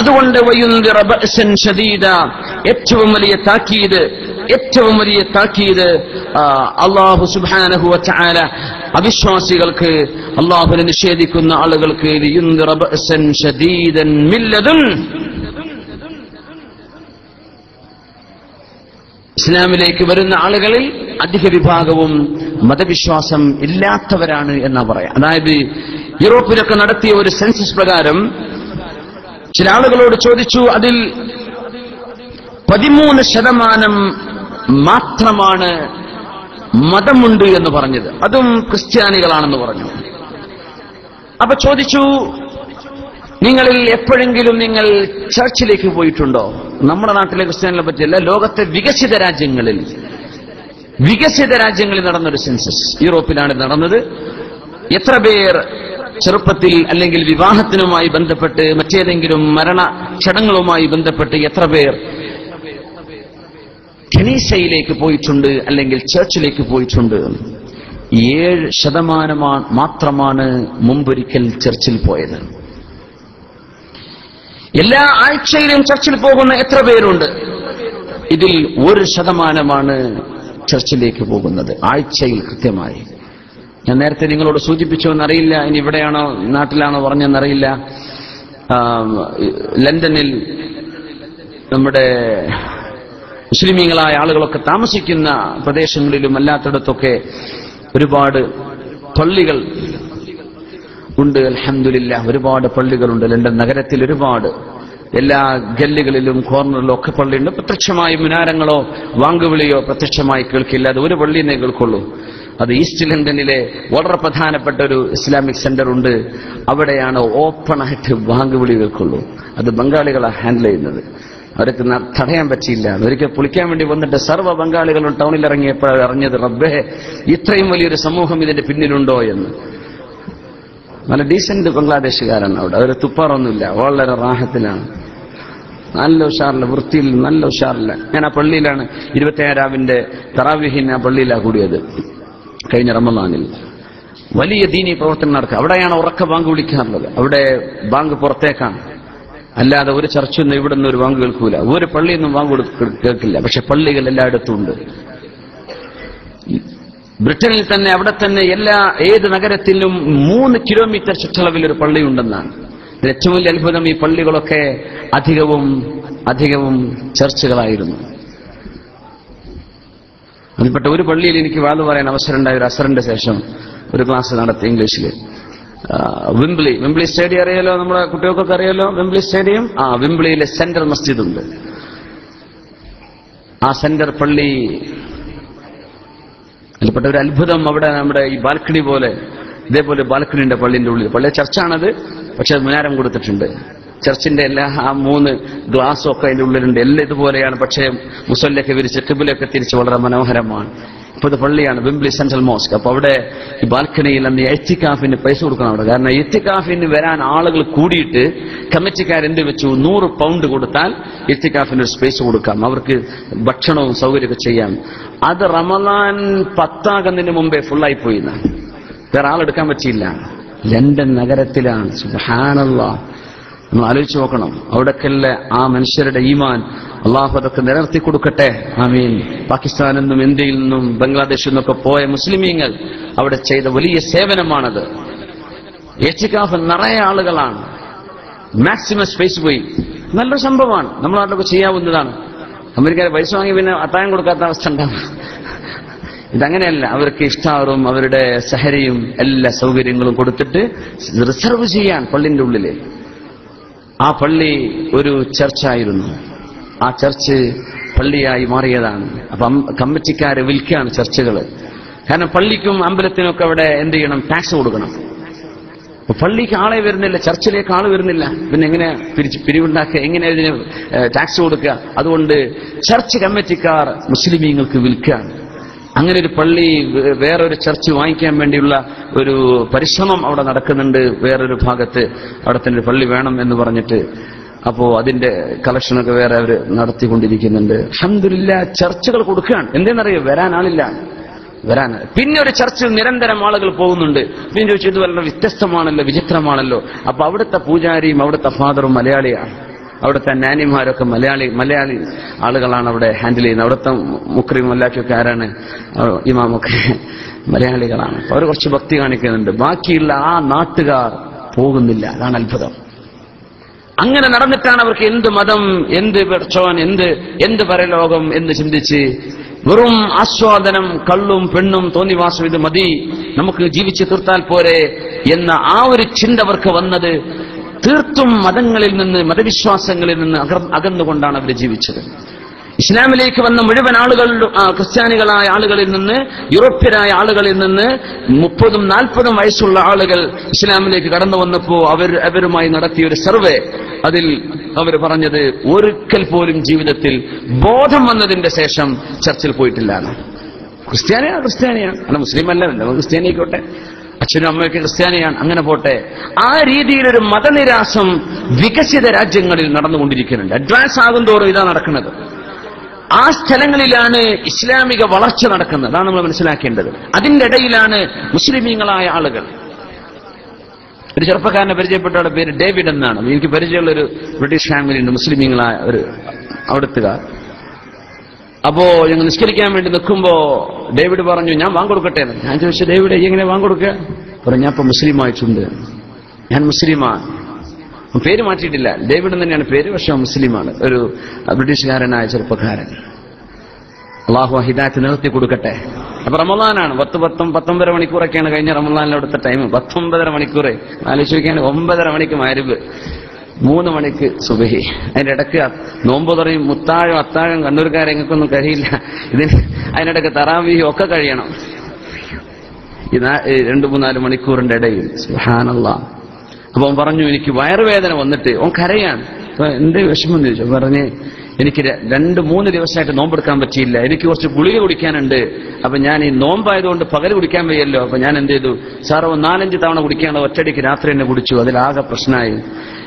അതുകൊണ്ട് ഏറ്റവും വലിയ താക്കീത് ഏറ്റവും വലിയ താക്കീത് അള്ളാഹു സുബ്ഹാനഹു വതആല അവിശ്വാസികൾക്ക് അള്ളാഹുവിനെ നിഷേധിക്കുന്ന ആളുകൾക്ക് ഇസ്ലാമിലേക്ക് വരുന്ന ആളുകളിൽ അധിക വിഭാഗവും മതവിശ്വാസം ഇല്ലാത്തവരാണ് എന്നാ പറയാം. അതായത് യൂറോപ്പിലൊക്കെ നടത്തിയ ഒരു സെൻസസ് പ്രകാരം ചില ആളുകളോട് ചോദിച്ചു അതിൽ പതിമൂന്ന് ശതമാനം മാത്രമാണ് മതമുണ്ട് എന്ന് പറഞ്ഞത്. അതും ക്രിസ്ത്യാനികളാണെന്ന് പറഞ്ഞു. അപ്പൊ ചോദിച്ചു നിങ്ങളിൽ എപ്പോഴെങ്കിലും നിങ്ങൾ ചർച്ചിലേക്ക് പോയിട്ടുണ്ടോ? നമ്മുടെ നാട്ടിലെ ക്രിസ്ത്യാനികളെ പറ്റിയല്ല ലോകത്തെ വികസിത രാജ്യങ്ങളിൽ വികസിത രാജ്യങ്ങളിൽ നടന്നൊരു സെൻസസ്. യൂറോപ്പിലാണ് നടന്നത്. എത്ര പേർ ചെറുപ്പത്തിൽ അല്ലെങ്കിൽ വിവാഹത്തിനുമായി ബന്ധപ്പെട്ട് മറ്റേതെങ്കിലും മരണ ചടങ്ങുകളുമായി ബന്ധപ്പെട്ട് എത്ര പേർ ഖനീസയിലേക്ക് പോയിട്ടുണ്ട് അല്ലെങ്കിൽ ചർച്ചിലേക്ക് പോയിട്ടുണ്ട്? ഏഴ് ശതമാനമാണ് മാത്രമാണ് മുമ്പൊരിക്കൽ ചർച്ചിൽ പോയത്. എല്ലാ ആഴ്ചയിലും ചർച്ചിൽ പോകുന്ന എത്ര പേരുണ്ട്? ഇതിൽ ഒരു ശതമാനമാണ് ചർച്ചിലേക്ക് പോകുന്നത്. ആഴ്ചയിൽ കൃത്യമായി. ഞാൻ നേരത്തെ നിങ്ങളോട് സൂചിപ്പിച്ചോ എന്നറിയില്ല ഇനി ഇവിടെയാണോ നാട്ടിലാണോ പറഞ്ഞെന്നറിയില്ല. ലണ്ടനിൽ നമ്മുടെ മുസ്ലിമീങ്ങളായ ആളുകളൊക്കെ താമസിക്കുന്ന പ്രദേശങ്ങളിലും അല്ലാത്തിടത്തൊക്കെ ഒരുപാട് പള്ളികൾ ഉണ്ട്. അലഹമില്ല ഒരുപാട് പള്ളികളുണ്ട്. ലണ്ടൻ നഗരത്തിൽ ഒരുപാട്. എല്ലാ ഗല്ലുകളിലും കോർണറിലും ഒക്കെ പള്ളിയുണ്ട്. പ്രത്യക്ഷമായി മുനാരങ്ങളോ വാങ്കുവിളിയോ പ്രത്യക്ഷമായി കേൾക്കില്ല. അത് ഒരു പള്ളിയെ കേൾക്കുള്ളൂ. അത് ഈസ്റ്റ് ലണ്ടനിലെ വളരെ പ്രധാനപ്പെട്ട ഒരു ഇസ്ലാമിക് സെന്റർ ഉണ്ട് അവിടെയാണ് ഓപ്പണായിട്ട് വാങ്ങുവിളി വെക്കുള്ളൂ അത് ബംഗാളികളാണ് ഹാൻഡിൽ ചെയ്യുന്നത്. അവർക്ക് തടയാൻ പറ്റിയില്ല. ഒരിക്കൽ പുളിക്കാൻ വേണ്ടി വന്നിട്ട് സർവ ബംഗാളികളും ടൗണിൽ ഇറങ്ങിയപ്പോൾ അറിഞ്ഞത് റബ്ബേ ഇത്രയും വലിയൊരു സമൂഹം ഇതിന്റെ പിന്നിലുണ്ടോ? എന്ന്. നല്ല ഡീസന്റ് ബംഗ്ലാദേശുകാരാണ് അവിടെ. അവർ തുപ്പാറൊന്നുമില്ല. വളരെ റാഹത്തിലാണ്. നല്ല ഉഷാറില്ല. വൃത്തിയിൽ നല്ല ഉഷാറില്ല. ഞാൻ ആ പള്ളിയിലാണ് ഇരുപത്തിയേഴാവിന്റെ തറാവിഹിൻ ആ പള്ളിയിലാണ് കൂടിയത്. കഴിഞ്ഞ റമദാനിൽ. വലിയ ദീനീ പ്രവർത്തനം നടക്കുക അവിടെയാണ് ഉറക്ക ബാങ്ക് വിളിക്കാറുള്ളത്. അവിടെ ബാങ്ക് പുറത്തേക്കാണ്. അല്ലാതെ ഒരു ചർച്ചൊന്നും ഇവിടെ നിന്ന് ഒരു ബാങ്ക് കേൾക്കൂല. ഒരു പള്ളിയിൽ നിന്നും ബാങ്ക് കേൾക്കില്ല. പക്ഷെ പള്ളികൾ എല്ലായിടത്തും ഉണ്ട്. ബ്രിട്ടനിൽ തന്നെ അവിടെ തന്നെ എല്ലാ ഏത് നഗരത്തിലും മൂന്ന് കിലോമീറ്റർ ചുറ്റളവിൽ ഒരു പള്ളി ഉണ്ടെന്നാണ്. ഏറ്റവും വലിയ അത്ഭുതം ഈ പള്ളികളൊക്കെ അധികവും അധികവും ചർച്ചുകളായിരുന്നു. അതിൽപ്പെട്ട ഒരു പള്ളിയിൽ എനിക്ക് വാത് പറയാൻ അവസരം ഉണ്ടായ ഒരു അസറിന്റെ ശേഷം ഒരു ക്ലാസ് നടത്തി ഇംഗ്ലീഷിൽ വിംബ്ലി. വിംബ്ലി സ്റ്റേഡിയം അറിയാലോ നമ്മുടെ കുട്ടികൾക്കൊക്കെ അറിയാലോ വിംബ്ലി സ്റ്റേഡിയം? ആ വിംബ്ലിയിലെ സെൻട്രൽ മസ്ജിദ് ഉണ്ട് ആ സെന്റർ പള്ളി അതിൽപ്പെട്ട ഒരു അത്ഭുതം അവിടെ നമ്മുടെ ഈ ബാൽക്കണി പോലെ ഇതേപോലെ ബാൽക്കണിന്റെ പള്ളിന്റെ ഉള്ളിൽ. പള്ളിയെ ചർച്ചാണത് പക്ഷെ മുനാരം കൊടുത്തിട്ടുണ്ട്. ചർച്ചിന്റെ എല്ലാ ആ മൂന്ന് ഗ്ലാസ്സും ഒക്കെ അതിന്റെ ഉള്ളിലുണ്ട്. എല്ലാം ഇതുപോലെയാണ്. പക്ഷേ മുസല്ലൊക്കെ വിരിച്ച് കിബിലൊക്കെ തിരിച്ച് വളരെ മനോഹരമാണ്. ഇപ്പൊ ഇത് പള്ളിയാണ് വിംബ്ലി സെൻട്രൽ മോസ്ക്. അപ്പൊ അവിടെ ഈ ബാൽക്കണിയിൽ അന്ന് എത്തിക്കാഫിന് പൈസ കൊടുക്കണം അവിടെ. കാരണം എത്തിക്കാഫിന് വരാൻ ആളുകൾ കൂടിയിട്ട് കമ്മിറ്റിക്കാരെന്ത് വെച്ചു? നൂറ് പൗണ്ട് കൊടുത്താൽ എത്തിക്കാഫിന് ഒരു സ്പേസ് കൊടുക്കാം. അവർക്ക് ഭക്ഷണവും സൗകര്യമൊക്കെ ചെയ്യാം. അത് റമദാൻ പത്താകുന്നതിന് മുമ്പേ ഫുള്ളായി പോയിന്ന്. വേറെ ആളെടുക്കാൻ പറ്റിയില്ല. ലണ്ടൻ നഗരത്തിലാണ്. സുബാനല്ല നമ്മൾ ആലോചിച്ച് നോക്കണം. അവിടൊക്കെയുള്ള ആ മനുഷ്യരുടെ ഈമാൻ അള്ളാഹു അതൊക്കെ നിലനിർത്തി കൊടുക്കട്ടെ. ആമീൻ. പാകിസ്ഥാനിൽ നിന്നും ഇന്ത്യയിൽ നിന്നും ബംഗ്ലാദേശിൽ നിന്നൊക്കെ പോയ മുസ്ലിമീങ്ങൾ അവിടെ ചെയ്ത വലിയ സേവനമാണത്. എച്ചിക്കാഫ് നിറയെ ആളുകളാണ്. മാക്സിമം സ്പേസ് പോയി. നല്ലൊരു സംഭവമാണ്. നമ്മുടെ നാട്ടിലൊക്കെ ചെയ്യാവുന്നതാണ്. അമേരിക്കയിൽ പൈസ വാങ്ങി പിന്നെ അത്തായം കൊടുക്കാത്ത അവസ്ഥ ഉണ്ടാവും. ഇതങ്ങനെയല്ല. അവർക്ക് ഇഷ്ടാറും അവരുടെ സഹരിയും എല്ലാ സൗകര്യങ്ങളും കൊടുത്തിട്ട് റിസർവ് ചെയ്യാൻ പള്ളിന്റെ ഉള്ളിൽ. ആ പള്ളി ഒരു ചർച്ചായിരുന്നു. ആ ചർച്ച് പള്ളിയായി മാറിയതാണ്. അപ്പം കമ്മിറ്റിക്കാരെ വിൽക്കുകയാണ് ചർച്ചുകൾ കാരണം പള്ളിക്കും അമ്പലത്തിനും ഒക്കെ അവിടെ എന്ത് ചെയ്യണം? ടാക്സ് കൊടുക്കണം. പള്ളിക്ക് ആളെ വരുന്നില്ല ചർച്ചിലേക്ക് ആൾ വരുന്നില്ല. പിന്നെ എങ്ങനെ പിരിച്ച് പിരിവുണ്ടാക്കുക? എങ്ങനെ ഇതിന് ടാക്സ് കൊടുക്കുക? അതുകൊണ്ട് ചർച്ച് കമ്മിറ്റിക്കാർ മുസ്ലിമീങ്ങൾക്ക് വിൽക്കുകയാണ്. അങ്ങനെ ഒരു പള്ളി വേറൊരു ചർച്ച് വാങ്ങിക്കാൻ വേണ്ടിയുള്ള ഒരു പരിശ്രമം അവിടെ നടക്കുന്നുണ്ട്. വേറൊരു ഭാഗത്ത് അവിടെ തന്നെ ഒരു പള്ളി വേണം എന്ന് പറഞ്ഞിട്ട് അപ്പോ അതിന്റെ കളക്ഷനൊക്കെ വേറെ അവർ നടത്തിക്കൊണ്ടിരിക്കുന്നുണ്ട്. അഹമ്മദില്ല ചർച്ചകൾ കൊടുക്കുകയാണ്. എന്തെന്നറിയോ? വരാൻ ആളില്ല. വരാൻ. പിന്നെ ഒരു ചർച്ചിൽ നിരന്തരം ആളുകൾ പോകുന്നുണ്ട്. പിന്നെ ചോദിച്ചു ഇത് വളരെ വ്യത്യസ്തമാണല്ലോ വിചിത്രമാണല്ലോ. അപ്പൊ അവിടുത്തെ പൂജാരിയും അവിടുത്തെ ഫാദറും മലയാളിയാണ്. അവിടുത്തെ നാനിമാരൊക്കെ മലയാളി മലയാളി ആളുകളാണ് അവിടെ ഹാൻഡിൽ ചെയ്യുന്നത്. അവിടുത്തെ മുക്രി മല്ലാക്കിയൊക്കെ ആരാണ് ഇമാമൊക്കെ മലയാളികളാണ്. അവർ കുറച്ച് ഭക്തി കാണിക്കുന്നുണ്ട്. ബാക്കിയുള്ള ആ നാട്ടുകാർ പോകുന്നില്ല. അതാണ് അത്ഭുതം. അങ്ങനെ നടന്നിട്ടാണ് അവർക്ക് എന്ത് മതം എന്ത് പെർച്ചോൻ എന്ത് എന്ത് പരലോകം എന്ന് ചിന്തിച്ച് വെറും ആസ്വാദനം കള്ളും പെണ്ണും തോന്നിവാസം ഇത് മതി. നമുക്ക് ജീവിച്ചു തീർത്താൽ പോരെ എന്ന ആ ഒരു ചിന്ത അവർക്ക് വന്നത് തീർത്തും മതങ്ങളിൽ നിന്ന് മതവിശ്വാസങ്ങളിൽ നിന്ന് അകർ- അകന്നുകൊണ്ടാണ് അവർ ജീവിച്ചത്. ഇസ്ലാമിലേക്ക് വന്ന മുഴുവൻ ആളുകൾ ക്രിസ്ത്യാനികളായ ആളുകളിൽ നിന്ന് യൂറോപ്യരായ ആളുകളിൽ നിന്ന് മുപ്പതും നാൽപ്പതും വയസ്സുള്ള ആളുകൾ ഇസ്ലാമിലേക്ക് കടന്നു വന്നപ്പോ അവർ അവരുമായി നടത്തിയ ഒരു സർവേ അതിൽ അവർ പറഞ്ഞത് ഒരിക്കൽ പോലും ജീവിതത്തിൽ ബോധം വന്നതിന്റെ ശേഷം ചർച്ചിൽ പോയിട്ടില്ലാണ്. ക്രിസ്ത്യാനിയാണ് ക്രിസ്ത്യാനിയാണ്. അല്ല മുസ്ലിം അല്ല ക്രിസ്ത്യാനിക്കോട്ടെ അച്ഛനും അമ്മയൊക്കെ ക്രിസ്ത്യാനിയാണ്. അങ്ങനെ പോട്ടെ. ആ രീതിയിലൊരു മതനിരാസം വികസിത രാജ്യങ്ങളിൽ നടന്നുകൊണ്ടിരിക്കുന്നുണ്ട്. അഡ്വാൻസ് ആകും തോറും ഇതാ നടക്കുന്നത്. ആ സ്ഥലങ്ങളിലാണ് ഇസ്ലാമിക വളർച്ച നടക്കുന്നത്. അതാണ് നമ്മൾ മനസ്സിലാക്കേണ്ടത്. അതിന്റെ ഇടയിലാണ് മുസ്ലിമീങ്ങളായ ആളുകൾ. ഒരു ചെറുപ്പക്കാരനെ പരിചയപ്പെട്ട പേര് ഡേവിഡ് എന്നാണ്. എനിക്ക് പരിചയമുള്ള ഒരു ബ്രിട്ടീഷ് ഫാമിലി ഉണ്ട് മുസ്ലിമീങ്ങളായ ഒരു അവിടുത്തുകാർ. അപ്പോ ഞങ്ങൾ നിസ്കരിക്കാൻ വേണ്ടി നിൽക്കുമ്പോ ഡേവിഡ് പറഞ്ഞു ഞാൻ വാങ്ങിക്കൊടുക്കട്ടെ എന്ന്. ഞാൻ ചോദിച്ചു ഡേവിഡ് എങ്ങനെ വാങ്ങിക്കൊടുക്കുക പറഞ്ഞു ഞാൻ ഇപ്പൊ മുസ്ലിമായിട്ടുണ്ട് ഞാൻ മുസ്ലിമാണ്. പേര് മാറ്റിയിട്ടില്ല. ഡേവിഡ് തന്നെയാണ് പേര് പക്ഷെ മുസ്ലിമാണ്. ഒരു ബ്രിട്ടീഷുകാരനായ ചെറുപ്പക്കാരൻ. അള്ളാഹു ഹിദായത്ത് നിർത്തി കൊടുക്കട്ടെ. അപ്പൊ റമദാനാണ്. പത്ത് പത്തും പത്തൊമ്പതര മണിക്കൂറൊക്കെയാണ് കഴിഞ്ഞ റമദാനിൽ അടുത്ത ടൈം. പത്തൊമ്പതര മണിക്കൂറ്. ആലോചിക്കാൻ ഒമ്പതര മണിക്ക് മരുവ് മൂന്ന് മണിക്ക് സുബഹി. അതിന്റെ ഇടയ്ക്ക് നോമ്പ് തുറയും മുത്താഴം അത്താഴം കണ്ണൂർക്കാരെ എങ്ങൾക്കൊന്നും കഴിയില്ല. ഇതിന് അതിനിടയ്ക്ക് തറാവിയും ഒക്കെ കഴിയണം. രണ്ട് മൂന്നാൽ മണിക്കൂറിന്റെ ഇടയിൽ. സുഹാനല്ല അപ്പൊ അവൻ പറഞ്ഞു എനിക്ക് വയറുവേദന വന്നിട്ട് അവൻ കരയാണ് എന്റെ വിഷമം ചോദിച്ചു. പറഞ്ഞ് എനിക്ക് രണ്ട് മൂന്ന് ദിവസമായിട്ട് നോമ്പെടുക്കാൻ പറ്റിയില്ല. എനിക്ക് കുറച്ച് ഗുളിക കുടിക്കാനുണ്ട്. അപ്പൊ ഞാൻ ഈ നോമ്പായതുകൊണ്ട് പകൽ കുടിക്കാൻ വയ്യല്ലോ. അപ്പൊ ഞാൻ എന്ത് ചെയ്തു? സാറ് നാലഞ്ച് തവണ കുടിക്കാനുള്ള ഒറ്റടിക്ക് രാത്രി തന്നെ കുടിച്ചു. അതിലാകെ പ്രശ്നമായി.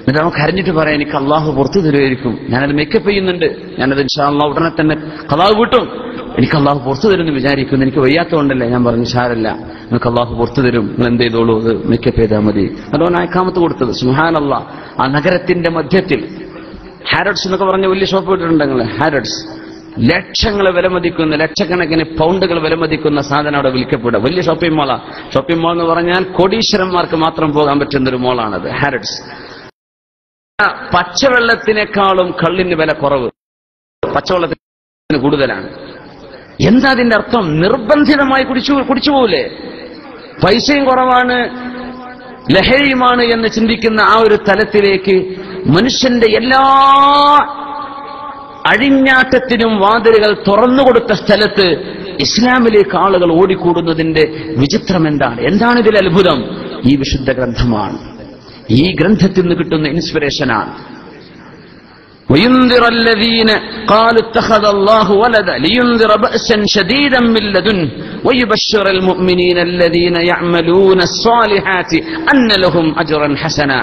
എന്നിട്ട് നമുക്ക് കരഞ്ഞിട്ട് പറയാം എനിക്ക് അള്ളാഹു പുറത്തു തരുമായിരിക്കും. ഞാനത് മേക്കപ്പ് ചെയ്യുന്നുണ്ട്. ഞാനത് ഇൻഷാള്ള ഉടനെ തന്നെ കഥാവ് കിട്ടും. എനിക്ക് അള്ളാഹു പുറത്തു തരും എന്ന് വിചാരിക്കുന്നു. എനിക്ക് വയ്യാത്തതുകൊണ്ടല്ലേ ഞാൻ പറഞ്ഞു സാരല്ല നിങ്ങൾക്ക് അള്ളാഹു പുറത്തു തരും. നിങ്ങൾ എന്ത് ചെയ്തോളൂ? അത് മേക്കപ്പ് ചെയ്താൽ മതി. അതുകൊണ്ട് അയക്കാമത്ത് കൊടുത്തത്. സുഹാനല്ല ആ നഗരത്തിന്റെ മധ്യത്തിൽ ഹാരഡ്സ് എന്നൊക്കെ പറഞ്ഞ വലിയ ഷോപ്പ് ഇട്ടിട്ടുണ്ട് ഹാരഡ്സ്. ലക്ഷങ്ങൾ വിലമതിക്കുന്ന ലക്ഷക്കണക്കിന് പൗണ്ടുകൾ വിലമതിക്കുന്ന സാധനം അവിടെ വിൽക്കപ്പെടുക. വലിയ ഷോപ്പിംഗ് മോളാ ഷോപ്പിംഗ് മോൾ എന്ന് പറഞ്ഞാൽ കോടീശ്വരന്മാർക്ക് മാത്രം പോകാൻ പറ്റുന്ന ഒരു മോളാണത് ഹാരഡ്സ്. പച്ചവെള്ളത്തിനേക്കാളും കള്ളിന് വില കുറവ്. പച്ചവെള്ളത്തിന് കൂടുതലാണ്. എന്താ അതിന്റെ അർത്ഥം? നിർബന്ധിതമായി കുടിച്ചു കുടിച്ചു പൈസയും കുറവാണ് ലഹരിയുമാണ് എന്ന് ചിന്തിക്കുന്ന ആ ഒരു തലത്തിലേക്ക് മനുഷ്യന്റെ എല്ലാ അഴിഞ്ഞാട്ടത്തിനും വാതിലുകൾ തുറന്നുകൊടുത്ത സ്ഥലത്ത് ഇസ്ലാമിലേക്ക് ആളുകൾ ഓടിക്കൂടുന്നതിന്റെ വിചിത്രം എന്താണ്? എന്താണ് ഇതിൽ അത്ഭുതം? ഈ വിശുദ്ധ ഗ്രന്ഥമാണ്. ഈ ഗ്രന്ഥത്തിൽ നിന്ന് കിട്ടുന്ന ഇൻസ്പിറേഷനാണ് وينذر الذين قالوا اتخذ الله ولدا لينذر بأسا شديدا من لدنه ويبشر المؤمنين الذين يعملون الصالحات أن لهم أجرا حسنا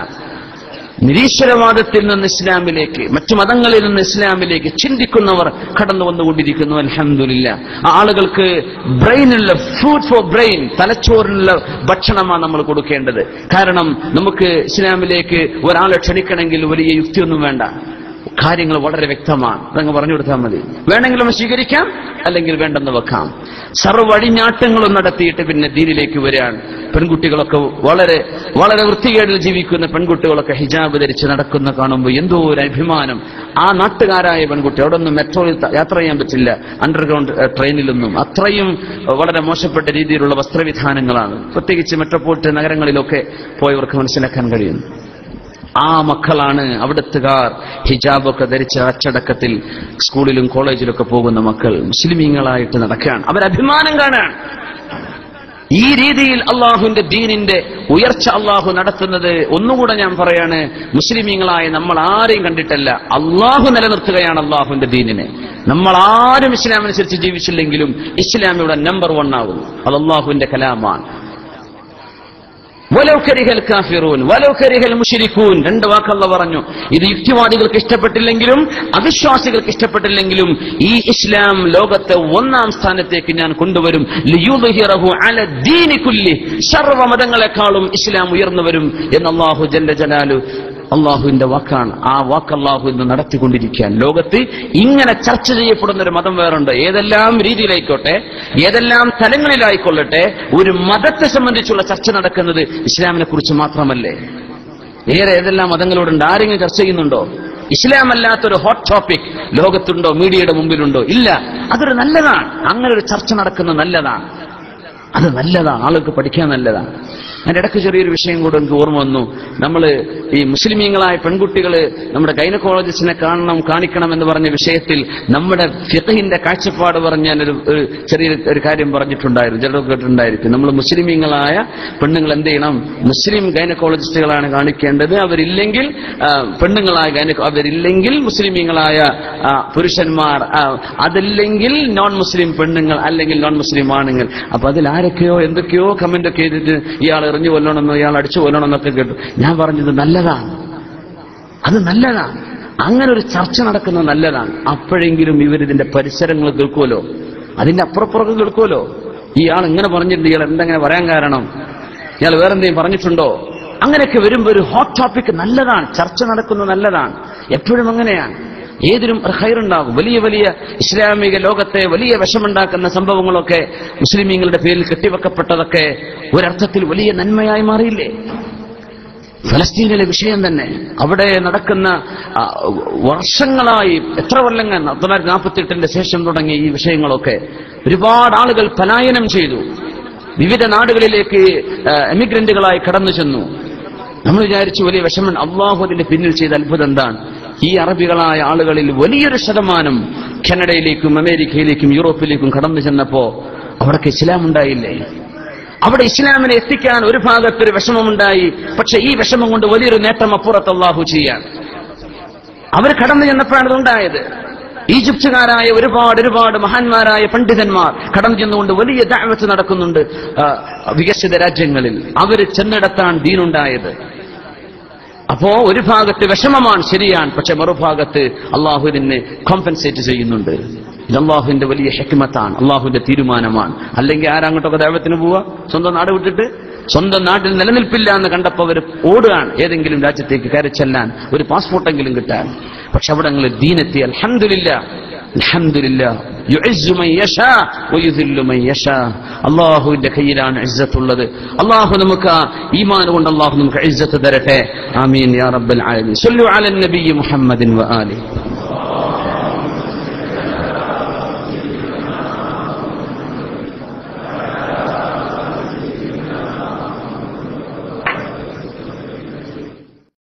നിരീശ്വരവാദത്തിൽ നിന്ന് ഇസ്ലാമിലേക്ക് മറ്റു മതങ്ങളിൽ നിന്ന് ഇസ്ലാമിലേക്ക് ചിന്തിക്കുന്നവർ കടന്നു വന്നുകൊണ്ടിരിക്കുന്നു. അലഹമില്ല ആളുകൾക്ക് ബ്രെയിനുള്ള ഫ്രൂട്ട് ഫോർ ബ്രെയിൻ തലച്ചോറിനുള്ള ഭക്ഷണമാണ് നമ്മൾ കൊടുക്കേണ്ടത്. കാരണം നമുക്ക് ഇസ്ലാമിലേക്ക് ഒരാളെ ക്ഷണിക്കണമെങ്കിൽ വലിയ യുക്തിയൊന്നും വേണ്ട. കാര്യങ്ങൾ വളരെ വ്യക്തമാണ്. അതങ്ങ് പറഞ്ഞു കൊടുത്താൽ മതി. വേണമെങ്കിൽ നമ്മൾ സ്വീകരിക്കാം അല്ലെങ്കിൽ വേണ്ടെന്ന് വെക്കാം. സർവഴിഞ്ഞാട്ടങ്ങളും നടത്തിയിട്ട് പിന്നെ ദീനിലേക്ക് വരികയാണ്. പെൺകുട്ടികളൊക്കെ വളരെ വളരെ വൃത്തികേടിൽ ജീവിക്കുന്ന പെൺകുട്ടികളൊക്കെ ഹിജാബ് ധരിച്ച് നടക്കുന്ന കാണുമ്പോൾ എന്തോ ഒരു അഭിമാനം. ആ നാട്ടുകാരായ പെൺകുട്ടി അവിടെ ഒന്നും മെട്രോയിൽ യാത്ര ചെയ്യാൻ പറ്റില്ല. അണ്ടർഗ്രൗണ്ട് ട്രെയിനിലൊന്നും. അത്രയും വളരെ മോശപ്പെട്ട രീതിയിലുള്ള വസ്ത്രവിധാനങ്ങളാണ്. പ്രത്യേകിച്ച് മെട്രോപോളിറ്റൻ നഗരങ്ങളിലൊക്കെ പോയവർക്ക് മനസ്സിലാക്കാൻ കഴിയുന്നു. ആ മക്കളാണ് അവിടുത്തുകാർ. ഹിജാബൊക്കെ ധരിച്ച അച്ചടക്കത്തിൽ സ്കൂളിലും കോളേജിലൊക്കെ പോകുന്ന മക്കൾ മുസ്ലിമീങ്ങളായിട്ട് നടക്കുകയാണ്. അവരഭിമാനം കാണാൻ. ഈ രീതിയിൽ അള്ളാഹുവിന്റെ ദീനിന്റെ ഉയർച്ച അള്ളാഹു നടത്തുന്നത് ഒന്നുകൂടെ ഞാൻ പറയാണ് മുസ്ലിമീങ്ങളായ നമ്മൾ ആരെയും കണ്ടിട്ടല്ല. അള്ളാഹു നിലനിർത്തുകയാണ് അള്ളാഹുവിന്റെ ദീനിനെ. നമ്മൾ ആരും ഇസ്ലാമനുസരിച്ച് ജീവിച്ചില്ലെങ്കിലും ഇസ്ലാം ഇവിടെ നമ്പർ വൺ ആകുന്നു. അത് അള്ളാഹുവിന്റെ കലാമാണ്. വലൗ കരിഹൽ കാഫിറൂൻ വലൗ കരിഹൽ മുഷിരിക്കൂൻ രണ്ട് വാക്കല്ല പറഞ്ഞു. ഇത് യുക്തിവാദികൾക്ക് ഇഷ്ടപ്പെട്ടില്ലെങ്കിലും അവിശ്വാസികൾക്ക് ഇഷ്ടപ്പെട്ടില്ലെങ്കിലും ഈ ഇസ്ലാം ലോകത്തെ ഒന്നാം സ്ഥാനത്തേക്ക് ഞാൻ കൊണ്ടുവരും. ലിയുദ്ഹിറഹു അല ദീനി കുല്ലി. സർവ മതങ്ങളെക്കാളും ഇസ്ലാം ഉയർന്നു വരും എന്ന് അള്ളാഹു ജല്ല ജലാലു അള്ളാഹുവിന്റെ വാക്കാണ്. ആ വാക്ക് അള്ളാഹു ഇന്ന് നടത്തിക്കൊണ്ടിരിക്കുകയാണ്. ലോകത്ത് ഇങ്ങനെ ചർച്ച ചെയ്യപ്പെടുന്ന ഒരു മതം വേറുണ്ട്. ഏതെല്ലാം രീതിയിലായിക്കോട്ടെ ഏതെല്ലാം തലങ്ങളിലായിക്കൊള്ളട്ടെ ഒരു മതത്തെ സംബന്ധിച്ചുള്ള ചർച്ച നടക്കുന്നത് ഇസ്ലാമിനെ കുറിച്ച് മാത്രമല്ലേ? ഏറെ ഏതെല്ലാം മതങ്ങളോടുണ്ട് ആരെങ്കിലും ചർച്ച ചെയ്യുന്നുണ്ടോ? ഇസ്ലാം അല്ലാത്തൊരു ഹോട്ട് ടോപ്പിക് ലോകത്തുണ്ടോ? മീഡിയയുടെ മുമ്പിലുണ്ടോ? ഇല്ല. അതൊരു നല്ലതാണ്. അങ്ങനെ ഒരു ചർച്ച നടക്കുന്നത് നല്ലതാണ്. അത് നല്ലതാണ്. ആളുകൾക്ക് പഠിക്കാൻ നല്ലതാണ്. അതിന്റെ ഇടയ്ക്ക് ചെറിയൊരു വിഷയം കൂടെ എനിക്ക് ഓർമ്മ വന്നു. നമ്മൾ ഈ മുസ്ലിമീങ്ങളായ പെൺകുട്ടികൾ നമ്മുടെ ഗൈനക്കോളജിസ്റ്റിനെ കാണണം കാണിക്കണം എന്ന് പറഞ്ഞ വിഷയത്തിൽ നമ്മുടെ ഫിഖഹിന്റെ കാഴ്ചപ്പാട് പറഞ്ഞ് ഞാനൊരു ചെറിയ ഒരു കാര്യം പറഞ്ഞിട്ടുണ്ടായിരുന്നു ചിലർ കേട്ടിട്ടുണ്ടായിരിക്കും നമ്മൾ മുസ്ലിമീങ്ങളായ പെണ്ണുങ്ങൾ എന്ത് ചെയ്യണം? മുസ്ലിം ഗൈനക്കോളജിസ്റ്റുകളാണ് കാണിക്കേണ്ടത്. അവരില്ലെങ്കിൽ പെണ്ണുങ്ങളായ ഗൈനക്കോ അവരില്ലെങ്കിൽ മുസ്ലിമീങ്ങളായ പുരുഷന്മാർ അതല്ലെങ്കിൽ നോൺ മുസ്ലിം പെണ്ണുങ്ങൾ അല്ലെങ്കിൽ നോൺ മുസ്ലിം ആണുങ്ങൾ. അപ്പൊ അതിൽ ആരൊക്കെയോ എന്തൊക്കെയോ കമന്റ് ഒക്കെ ചെയ്തിട്ട് ഇയാൾ എറിഞ്ഞു കൊല്ലണമെന്നോ ഇയാൾ അടിച്ചു കൊല്ലണമെന്നൊക്കെ കേട്ടു. ഞാൻ പറഞ്ഞത് നല്ലതാണ്. അത് നല്ലതാണ്. അങ്ങനെ ഒരു ചർച്ച നടക്കുന്നത് നല്ലതാണ്. അപ്പോഴെങ്കിലും ഇവരിതിന്റെ പരിസരങ്ങൾ കേൾക്കുമല്ലോ അതിന്റെ അപ്പുറപ്പുറക്ക് കേൾക്കുമല്ലോ ഇയാൾ ഇങ്ങനെ പറഞ്ഞിട്ടുണ്ട് ഇയാൾ എന്തെങ്ങനെ പറയാൻ കാരണം? ഇയാൾ വേറെന്തെങ്കിലും പറഞ്ഞിട്ടുണ്ടോ? അങ്ങനെയൊക്കെ വരുമ്പോൾ ഒരു ഹോട്ട് ടോപ്പിക് നല്ലതാണ്. ചർച്ച നടക്കുന്നത് നല്ലതാണ്. എപ്പോഴും അങ്ങനെയാണ്. ഏതിനും ഹൈറുണ്ടാകും വലിയ വലിയ ഇസ്ലാമിക ലോകത്തെ വലിയ വിഷമുണ്ടാക്കുന്ന സംഭവങ്ങളൊക്കെ മുസ്ലിമീങ്ങളുടെ പേരിൽ കെട്ടിവെക്കപ്പെട്ടതൊക്കെ ഒരർത്ഥത്തിൽ വലിയ നന്മയായി മാറിയില്ലേ? ഫലസ്തീനിലെ വിഷയം തന്നെ. അവിടെ നടക്കുന്ന വർഷങ്ങളായി എത്ര കൊല്ലങ്ങൾ തൊള്ളായിരത്തി നാൽപ്പത്തി എട്ടിന്റെ ശേഷം തുടങ്ങിയ ഈ വിഷയങ്ങളൊക്കെ ഒരുപാട് ആളുകൾ പലായനം ചെയ്തു. വിവിധ നാടുകളിലേക്ക് എമിഗ്രന്റുകളായി കടന്നു ചെന്നു നമ്മൾ വിചാരിച്ചു വലിയ വിഷമം അള്ളാഹു അതിന്റെ പിന്നിൽ ചെയ്ത അത്ഭുതം എന്താണ്? ഈ അറബികളായ ആളുകളിൽ വലിയൊരു ശതമാനം കാനഡയിലേക്കും അമേരിക്കയിലേക്കും യൂറോപ്പിലേക്കും കടന്നു ചെന്നപ്പോ അവിടൊക്കെ ഇസ്ലാം ഉണ്ടായില്ലേ? അവിടെ ഇസ്ലാമിനെ എത്തിക്കാൻ ഒരു ഭാഗത്തൊരു വിഷമമുണ്ടായി. പക്ഷെ ഈ വിഷമം കൊണ്ട് വലിയൊരു നേട്ടം അപ്പുറത്ത് അള്ളാഹു ചെയ്യാൻ. അവർ കടന്നു ചെന്നപ്പോഴാണ് ഇതുണ്ടായത്. ഈജിപ്തുകാരായ ഒരുപാട് ഒരുപാട് മഹാന്മാരായ പണ്ഡിതന്മാർ കടന്നു ചെന്നുകൊണ്ട് വലിയ ദാവത്ത് നടക്കുന്നുണ്ട് വികസിത രാജ്യങ്ങളിൽ. അവർ ചെന്നിടത്താണ് ദീനുണ്ടായത്. അപ്പോ ഒരു ഭാഗത്ത് വിഷമമാണ് ശരിയാണ് പക്ഷെ മറുഭാഗത്ത് അള്ളാഹു ഇതിനെ കോമ്പൻസേറ്റ് ചെയ്യുന്നുണ്ട്. ഇത് അള്ളാഹുവിന്റെ വലിയ ഹെക്മത്താണ് അള്ളാഹുവിന്റെ തീരുമാനമാണ്. അല്ലെങ്കിൽ ആരങ്ങോട്ടൊക്കെ ദൈവത്തിന് പോവാ? സ്വന്തം നാട് വിട്ടിട്ട്? സ്വന്തം നാട്ടിൽ നിലനിൽപ്പില്ല എന്ന് കണ്ടപ്പോൾ അവർ ഓടുകയാണ്. ഏതെങ്കിലും രാജ്യത്തേക്ക് കയറി ചെല്ലാൻ ഒരു പാസ്പോർട്ടെങ്കിലും കിട്ടാൻ. പക്ഷെ അവിടെ നിങ്ങൾ ദീനെത്തി അൽഹംദുലില്ല അല്ലാഹുവിന്റെ കയ്യിലാണ് ഇസ്സത്തുള്ളത്. അല്ലാഹു നമുക്ക് ഈമാൻ കൊണ്ട് അല്ലാഹു നമുക്ക് ഇസ്സത്ത് തരട്ടെ. ആമീൻ യാ റബ്ബൽ ആലമീൻ. സല്ലു അലൻ നബി മുഹമ്മദിൻ വആലിഹി